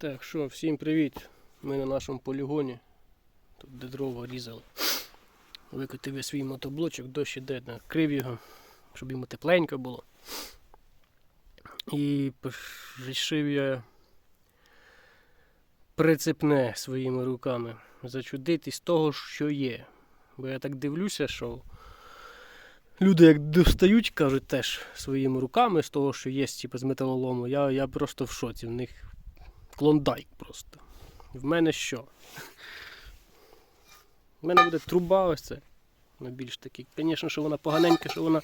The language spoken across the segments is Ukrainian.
Так, що, всім привіт. Ми на нашому полігоні. Тут де дрова різали. Викотив я свій мотоблочок, дощ іде, накрив його, щоб йому тепленько було. І вирішив я прицепне своїми руками зачудити з того, що є. Бо я так дивлюся, що люди як достають, кажуть, теж своїми руками з того, що є, типу, з металолому, я, я просто в шоці. В них клондайк просто. В мене що? В мене буде труба ось це. Вона більш такий. Звісно, що вона поганенька, що вона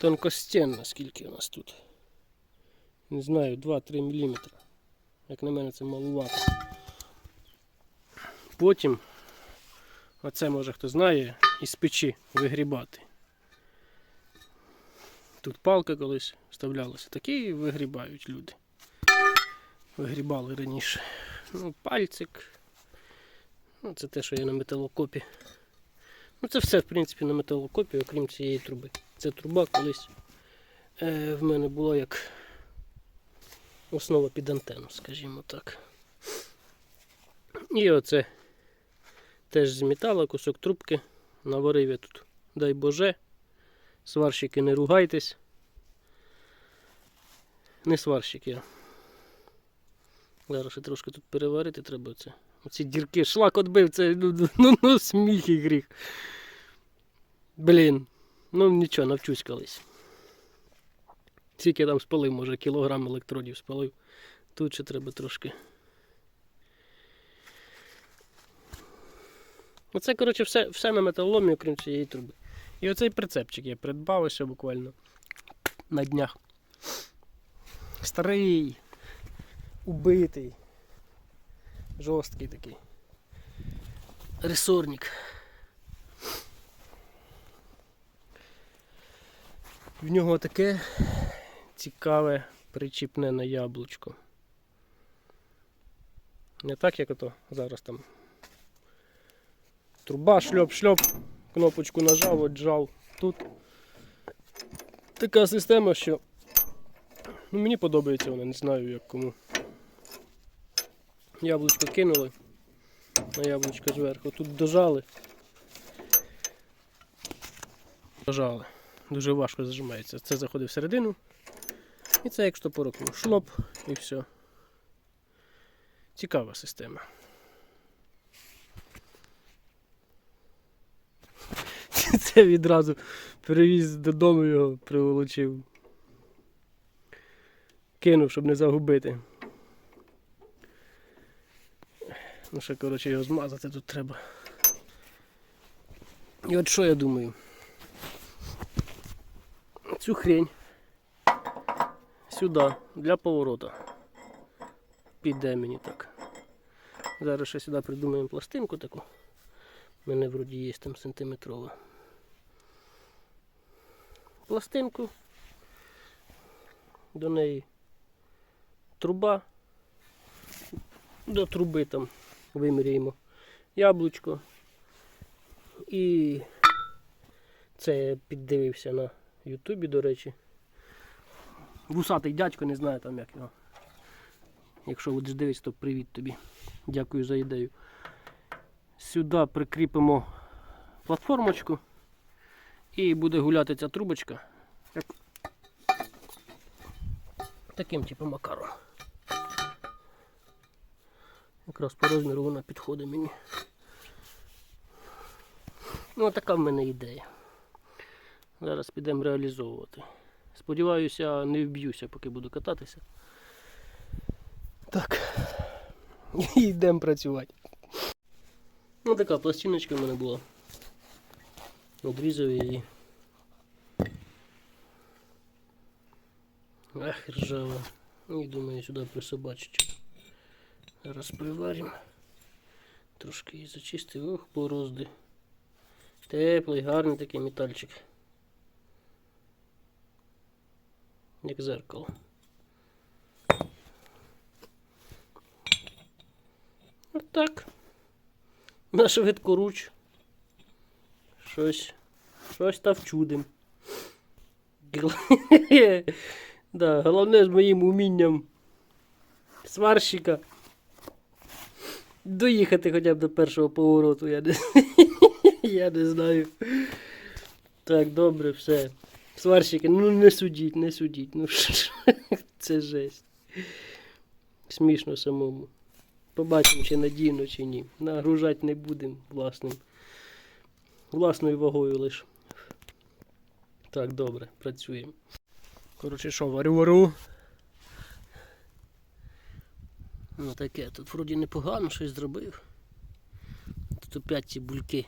тонкостенна, скільки у нас тут. Не знаю, 2-3 мм. Як на мене це малувато. Потім, оце може хто знає, із печі вигрібати. Тут палка колись вставлялася, такі вигрібають люди вигрібали раніше. Ну, пальцик. Ну, це те, що є на металокопі. Ну, це все, в принципі, на металокопі, окрім цієї труби. Ця труба колись е, в мене була як основа під антенну, скажімо так. І оце теж з металу, кусок трубки. Наварив я тут, дай Боже. Сварщики не ругайтесь. Не сварщик я. Зараз ще трошки тут переварити треба це. Оці дірки шлак отбив, це ну, ну, ну, ну сміх і гріх. Блін. Ну нічого, навчусь колись. Скільки там спалив, може кілограм електродів спалив. Тут ще треба трошки. Оце, коротше, все, все на металоломі, окрім цієї труби. І оцей прицепчик я придбав ось буквально на днях. Старий убитий. Жорсткий такий. Ресорник. В нього таке цікаве причіпне на яблучко. Не так, як ото зараз там. Труба, шльоп-шльоп, кнопочку нажав, отжав. Тут така система, що ну, мені подобається вона, не знаю як кому. Яблучко кинули на яблучко зверху. Тут дожали. Дожали. Дуже важко зажимається. Це заходить всередину. І це як штопорок. Шлоп і все. Цікава система. Це відразу перевіз додому його приволочив. Кинув, щоб не загубити. Ну ще, коротше, його змазати тут треба. І от що я думаю? Цю хрень сюди, для поворота. Піде мені так. Зараз ще сюди придумаємо пластинку таку. У мене вроді є там сантиметрова. Пластинку. До неї труба. До труби там виміряємо яблучко. І це я піддивився на Ютубі, до речі. Вусатий дядько, не знаю там як його. Якщо будеш дивитися, то привіт тобі. Дякую за ідею. Сюди прикріпимо платформочку і буде гуляти ця трубочка. Таким типу макаром. Якраз по розміру вона підходить мені. Ну, така в мене ідея. Зараз підемо реалізовувати. Сподіваюся, не вб'юся, поки буду кататися. Так. Йдемо працювати. Ну така пластиночка в мене була. Обрізав її. Ах, ржава. Ну і думаю, сюди присобачить. Зараз приваримо. Трошки її зачистив. Ох, борозди. Теплий, гарний такий метальчик. Як зеркало. Отак. На швидкоруч. Щось. Щось та вчудим. да, головне з моїм умінням сварщика доїхати хоча б до першого повороту, я не, я не знаю. Так, добре, все. Сварщики, ну не судіть, не судіть. Ну, це жесть. Смішно самому. Побачимо, чи надійно, чи ні. Нагружати не будемо власним. Власною вагою лише. Так, добре, працюємо. Коротше, що, варю Ну таке, тут вроді непогано щось зробив. Тут опять ці бульки.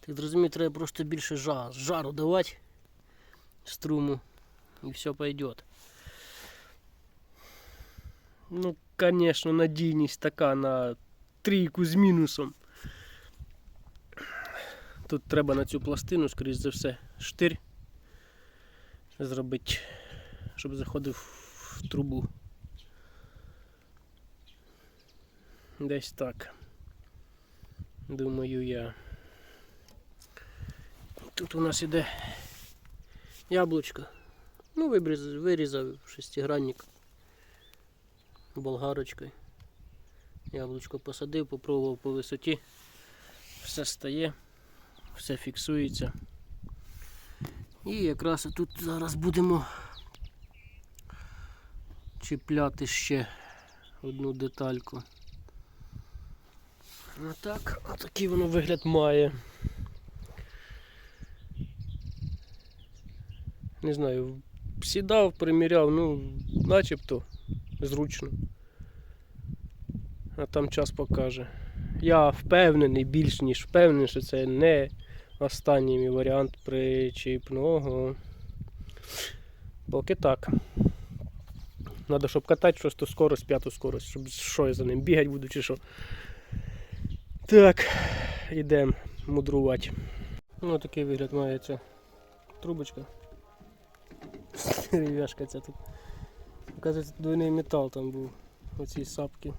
Так зрозумів, треба просто більше жар, жару давати струму і все пойдет. Ну, конечно, надійність така на трійку з мінусом. Тут треба на цю пластину, скоріш за все, штир зробити, щоб заходив в трубу. Десь так. Думаю я. Тут у нас іде яблучко. Ну, вирізав шестигранник болгарочкою. Яблучко посадив, попробував по висоті. Все стає, все фіксується. І якраз тут зараз будемо чіпляти ще одну детальку. Отак, отакий воно вигляд має. Не знаю, сідав, приміряв, ну, начебто зручно. А там час покаже. Я впевнений, більш ніж впевнений, що це не останній мій варіант причіпного. Поки так. Надо, щоб катати щось, то скорость, п'яту скорость, щоб що я за ним бігати буду чи що. Так, йдемо мудрувати. Ну, такий вигляд має ця трубочка. Дерев'яшка ця тут. Оказується, двойний метал там був. Оці сапки.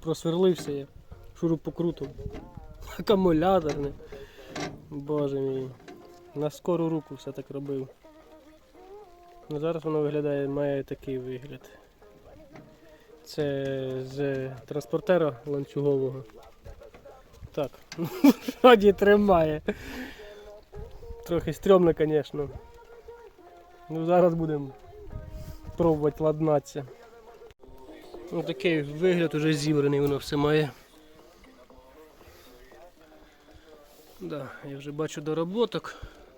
Просверлився я. Шурупокрутом. Акумуляторний. Боже мій. На скору руку все так робив. Ну, зараз воно виглядає, має такий вигляд. Це з транспортера ланцюгового. Вроді тримає. Трохи стрьомно, звісно. Ну зараз будемо пробувати ладнатися. Ось такий вигляд уже зібраний воно все має. Да, я вже бачу доработок.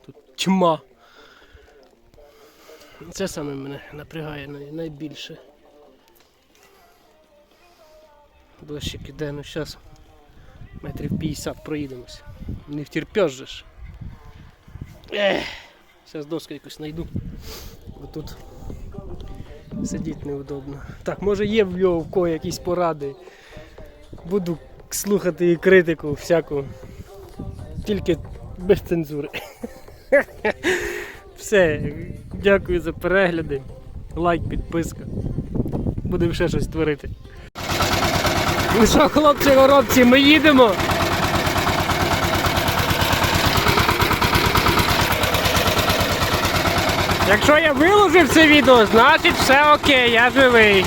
Тут тьма. Це саме мене напрягає найбільше. Дощик іде, ну зараз метрів 50 проїдемося. Не втерпеш же ж. Зараз доску якусь знайду. Бо тут сидіти неудобно. Так, може є в його в кого якісь поради. Буду слухати і критику всяку. Тільки без цензури. Все, дякую за перегляди. Лайк, підписка. Будемо ще щось творити. Ну що, хлопці, горобці, ми їдемо. Якщо я виложив це відео, значить все окей, я живий.